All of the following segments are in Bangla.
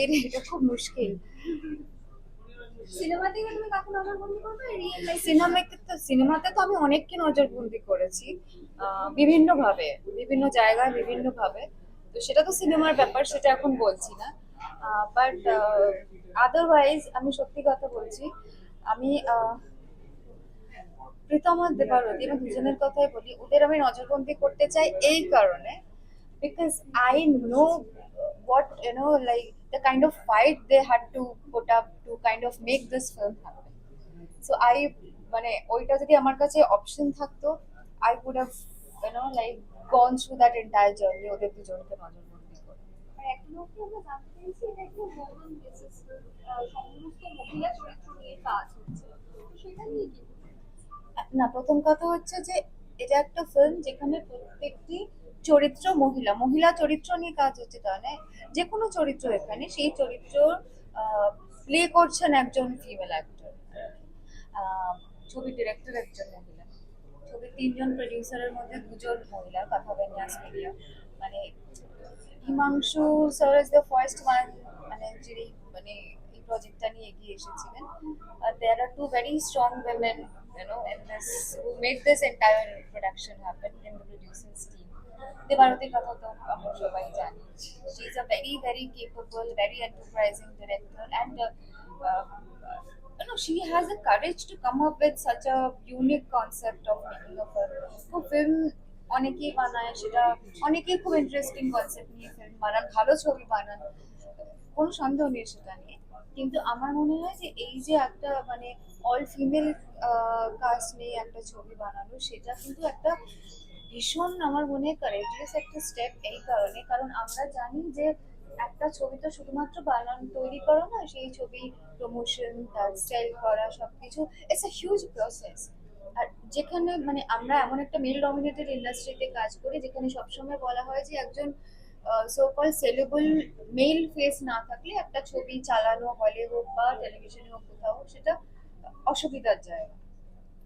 এর এটা খুব মুশকিল। সিনেমা থেকে তুমি কাকে নজরবন্দি করবে? সিনেমাতে তো সিনেমাতে তো আমি অনেককে নজরবন্দি করেছি। বিভিন্ন ভাবে বিভিন্ন জায়গায় বিভিন্ন ভাবে তো সেটা তো সিনেমার ব্যাপার সেটা এখন বলছি না। বাট আদারওয়াইজ আমি সত্যি কথা বলছি আমি প্রীতম আর দেবারতী আমি দুজনের কথাই বলি ওদের আমি নজরবন্দি করতে চাই এই কারণে because I know what you know like the kind of fight they had to put up to kind of make this film happen so i মানে ওইটা যদি আমার কাছে অপশন থাকতো I would have you know like gone through that entire journey ওদের দুজনকে নজরবন্দি করে আর এখনও কি আমরা জানতে পেরেছি এটা একটু মোমেন বেসিস সমস্ত মহিলা চরিত্র নিয়ে কাজ হচ্ছে সেটা নিয়ে কি না প্রথম কথা হচ্ছে যে এটা একটা ফিল্ম যেখানে প্রত্যেকটি চরিত্র মহিলা। মহিলা চরিত্র নিয়ে কাজ হচ্ছে তা নয় যে কোনো চরিত্র এখানে, সেই চরিত্র প্লে করছেন একজন ফিমেল অ্যাক্টর ছবি ডিরেক্টর একজন মহিলা। ছবি তিনজন প্রডিউসারের মধ্যে দুজন মহিলা, কথা বেনিয়াস মিডিয়া মানে Himanshu sir is the first one মানে যিনি মানে এই প্রজেক্টটা নিয়ে এগিয়ে এসেছিলেন। There are two very strong women, you know in this, who made this entire production happen in the producing দেবারতির কথা তো আমরা সবাই জানি। She is a very very capable very enterprising director and you know she has the courage to come up with such a unique concept of making তো ফিল্ম অনেকেই বানায়, সেটা অনেকেই খুব ইন্টারেস্টিং কনসেপ্ট নিয়ে ফিল্ম বানান, ভালো ছবি বানান। কোনো সন্দেহ নেই সেটা নিয়ে। কিন্তু আমার মনে হয় যে এই যে একটা মানে অল ফিমেল কাস্ট নিয়ে একটা ছবি বানানো, সেটা কিন্তু একটা ভীষণ আমার মনে কারেজিয়াস একটা স্টেপ এই কারণে। কারণ আমরা জানি যে একটা ছবি তো শুধুমাত্র বানান, তৈরি করা না সেই ছবি প্রমোশন তার সেল করা, সবকিছু ইটস আ হিউজ প্রসেস আর যেখানে মানে আমরা এমন একটা মেল ডমিনেটেড ইন্ডাস্ট্রিতে কাজ করি, যেখানে সবসময় বলা হয় যে একজন so called sellable male face না থাকলে একটা ছবি চালানো, হলে হোক বা টেলিভিশনে হোক কোথাও সেটা অসুবিধার জায়গা।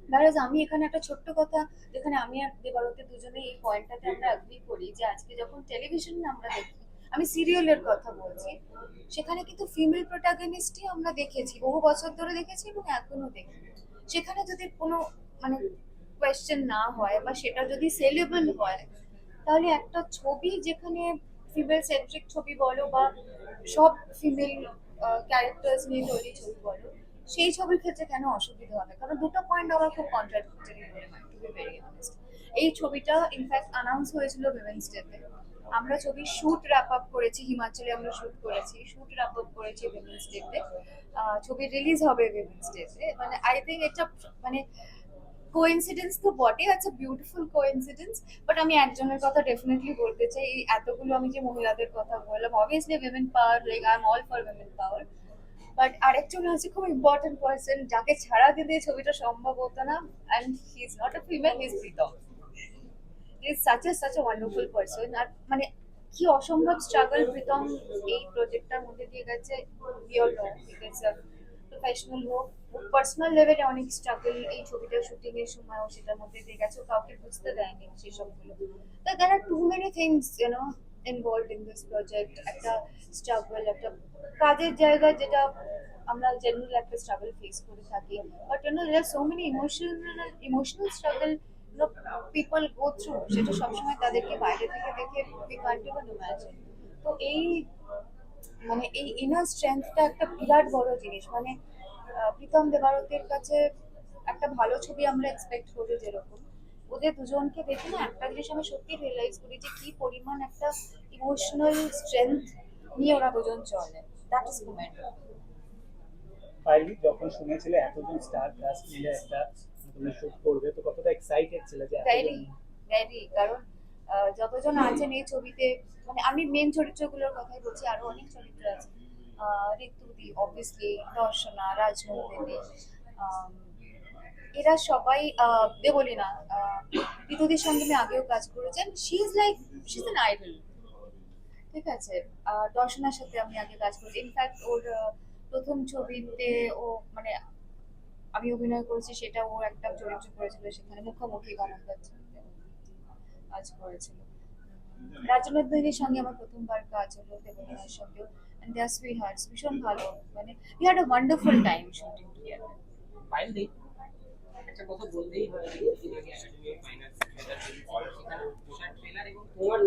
Whereas আমি এখানে একটা ছোট্ট কথা, যেখানে আমি আর দেবারতী দুজনে এই পয়েন্টটাতে আমরা অ্যাগ্রি করি যে আজকে যখন টেলিভিশন আমরা দেখি, আমি সিরিয়ালের কথা বলছি, সেখানে কিন্তু ফিমেল প্রোটাগনিস্টই আমরা দেখেছি, বহু বছর ধরে দেখেছি এবং এখনও দেখি। সেখানে যদি কোনো মানে কোয়েশ্চেন না হয় বা সেটা যদি সেলেবল হয়, তাহলে একটা ছবি যেখানে ফিমেল সেন্ট্রিক ছবি বলো বা সব ফিমেল ক্যারেক্টার্স নিয়ে তৈরি ছবি বলো সেই ছবির ক্ষেত্রে কেন অসুবিধা হবে? কারণ দুটো পয়েন্ট আমার খুব কন্ট্রাডিক্টরি মনে হয় টু বি ভেরি অনেস্ট এই ছবিটা ইনফ্যাক্ট অ্যানাউন্স হয়েছিল উইমেন্স ডেতে আমরা ছবি শুট র্যাপ আপ করেছি, হিমাচলে আমরা শুট করেছি শুট র্যাপ আপ করেছি উইমেন্স ডেতে ছবি রিলিজ হবে উইমেন্স ডেতে মানে আই থিঙ্ক এটা মানে কোইন্সিডেন্স তো বটে আচ্ছা বিউটিফুল কোইন্সিডেন্স বাট আমি একজনের কথা ডেফিনেটলি বলতে চাই এতগুলো আমি যে মহিলাদের কথা বললাম obviously women power like I am all for women power but আরেকজন হচ্ছে খুব ইম্পর্টেন্ট পার্সন যাকে ছাড়া এই ছবিটা সম্ভব হতো না and he is not a female he is Pritam he is such a such a wonderful person আর মানে কি অসম্ভব স্ট্রাগল প্রীতম এই প্রজেক্টটার মধ্যে দিয়ে গেছে অল নো বিকজ প্রফেশনাল হোক পার্সোনাল লেভেলে অনেক স্ট্রাগল এই ছবিটার শুটিং এর সময়ও সেটার মধ্যে দিয়ে গেছে কাউকে বুঝতে দেয়নি সেসবগুলো। There are too many things you know involve in this project একটা স্ট্রাগল একটা কাজের জায়গা যেটা আমরা জেনারেল একটা স্ট্রাগল ফেস করে থাকি। But you know there so many emotional emotional struggle people go through সেটা সবসময় তাদেরকে বাইরে থেকে দেখে উই কান্ট ইভেন ইমাজিন তো এই মানে এই ইনার স্ট্রেংথটা একটা বিরাট বড় জিনিস। মানে প্রীতম দেবারতের কাছে একটা ভালো ছবি আমরা এক্সপেক্ট করি যেরকম। ওদের দুজনকে দেখে না একটা জিনিস আমি সত্যি রিয়েলাইজ করি যে কি পরিমাণ একটা ইমোশনাল স্ট্রেংথ নিয়ে ওরা দুজন চলে। দ্যাট ইজ কমেন্ডেবল ফাইলি যখন শুনেছিলে এতজন স্টার কাস্ট মিলে একটা তুমি শুট করবে তো কতটা এক্সাইটেড ছিল যে ভেরি ভেরি কারণ যতজন আছেন এই ছবিতে মানে আমি মেন চরিত্রগুলোর কথাই বলছি আরও অনেক চরিত্র আছে। ঋতুদি অবভিয়াসলি দর্শনা রাজনন্দিনী এরা সবাই দেবলি না ঋতুদির সঙ্গে আমি আগেও কাজ করেছেন she is like she is an idol ঠিক আছে? দর্শনার সাথে আমি আগে কাজ করেছি। ইনফ্যাক্ট ওর প্রথম ছবিতে ও মানে আমি অভিনয় করেছি সেটা ও একটা চরিত্র করেছিল সেখানে মুখোমুখি ছবিতে কাজ করেছিল। রাজনন্দিনীর সঙ্গে আমার প্রথমবার কাজ হলো সঙ্গেও। অ্যান্ড দে আর ভীষণ ভালো। মানে we had a wonderful time একটা কথা বলতেই হবে যে কিছুদিন আগে একাডেমি ফাইনাল সেখানে পোশাক ট্রেলার এবং তোমার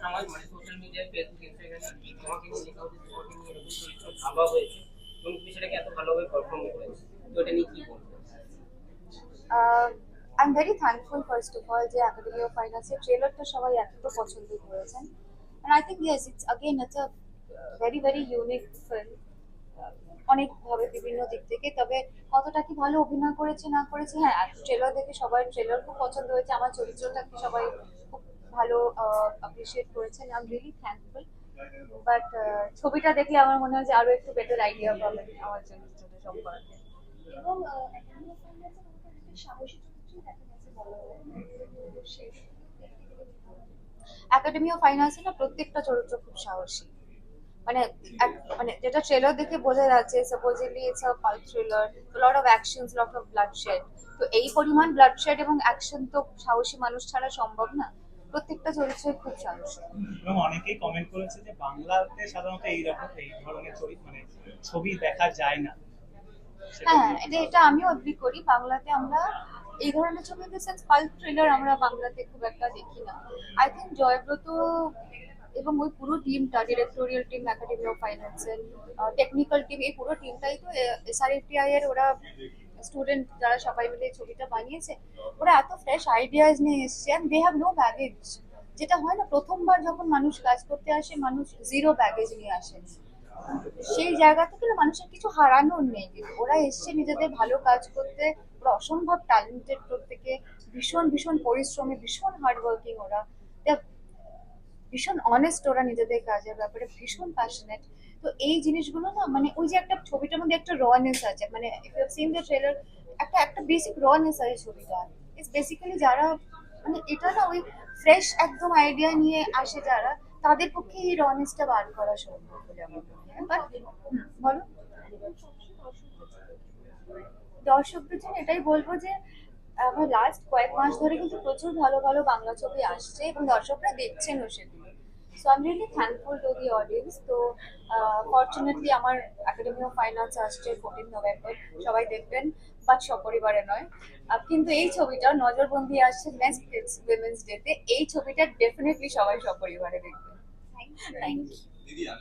সমাজ সোশ্যাল মিডিয়ায় ফেসবুক ইনস্টাগ্রামে তোমাকে নিয়ে লেখা হচ্ছে তোমাকে নিয়ে এরকম চরিত্র ভাবা হয়েছে? এবং তুমি সেটাকে এত ভালোভাবে পারফর্ম করেছ, তো এটা নিয়ে কি বলব? I am very thankful first of all যে একাডেমি অফ ফাইন্যান্সের ট্রেলারটা সবাই এত পছন্দ করেছেন। And I think yes it's again it's a very very unique film অনেকভাবে বিভিন্ন দিক থেকে তবে কতটা কি ভালো অভিনয় করেছে না করেছে হ্যাঁ ট্রেলার দেখে সবাই ট্রেলার খুব পছন্দ হয়েছে আমার চরিত্রটাকে সবাই খুব ভালো অ্যাপ্রিসিয়েট করেছেন I am really thankful but ছবিটা দেখলে আমার মনে হয় যে আরও একটু বেটার আইডিয়া পাবেন আমার চরিত্রটা সম্পর্কে। এবং সাহসী একাডেমি অফ ফাইন্যান্সে না প্রত্যেকটা চরিত্র খুব সাহসী। মানে মানে যেটা ট্রেলার দেখে বোঝা যাচ্ছে supposedly it's a pal thriller lot of actions lot of bloodshed তো এই পরিমাণ ব্লাডশেড এবং অ্যাকশন তো সাহসী মানুষ ছাড়া সম্ভব না। প্রত্যেকটা চরিত্রই খুব সাহসী। এবং অনেকেই কমেন্ট করেছে যে বাংলাতে সাধারণত এই রকম এই ধরনের চরিত্র মানে ছবি দেখা যায় না। হ্যাঁ এটা এটা আমিও এগ্রি করি। বাংলাতে আমরা এই ধরনের ছবি ইন সেন্স পাল্প থ্রিলার আমরা বাংলাতে খুব একটা দেখি না। আই থিঙ্ক জয়ব্রত এবং ওই পুরো টিমটা ডিরেক্টোরিয়াল টিম একাডেমি অফ ফাইন্যান্সের টেকনিক্যাল টিম এই পুরো টিমটাই তো এসআরএফটিআই এর ওরা স্টুডেন্ট যারা সবাই মিলে ছবিটা বানিয়েছে, ওরা এত ফ্রেশ আইডিয়াস নিয়ে এসছে and they have no baggage যেটা হয় না, প্রথমবার যখন মানুষ কাজ করতে আসে, মানুষ জিরো ব্যাগেজ নিয়ে আসে। সেই জায়গা থেকে না মানুষের কিছু হারানোর নেই। ওরা এসছে নিজেদের ভালো কাজ করতে, ওরা অসম্ভব ট্যালেন্টেড প্রত্যেকে, ভীষণ ভীষণ পরিশ্রমী, ভীষণ হার্ডওয়ার্কিং ওরা। ভীষণ অনেস্ট ওরা নিজেদের কাজের ব্যাপারে ভীষণ প্যাশনেট তো এই জিনিসগুলো না মানে ওই যে একটা ছবিটার মধ্যে একটা রনেস আছে মানে if you seen the trailer একটা একটা বেসিক রনেস আছে ছবিটা। ইটস বেসিক্যালি যারা মানে এটা না ওই ফ্রেশ একদম আইডিয়া নিয়ে আসে যারা তাদের পক্ষে এই রনেসটা বার করা সম্ভব বলে আমার বলো। দর্শকদের জন্য এটাই বলব যে আমার লাস্ট কয়েক মাস ধরে কিন্তু প্রচুর ভালো ভালো বাংলা ছবি আসছে এবং দর্শকরা দেখছেনও সেগুলো। So I am really thankful to the audience তো ফর্চুনেটলি আমার একাডেমি অফ ফাইন্যান্স আসছে ফোরটিন নভেম্বর সবাই দেখবেন বাট সপরিবারে নয়। কিন্তু এই ছবিটা নজরবন্দি আসছে নেক্সট উইমেন্স ডেতে এই ছবিটা ডেফিনেটলি সবাই সপরিবারে দেখবেন থ্যাংক ইউ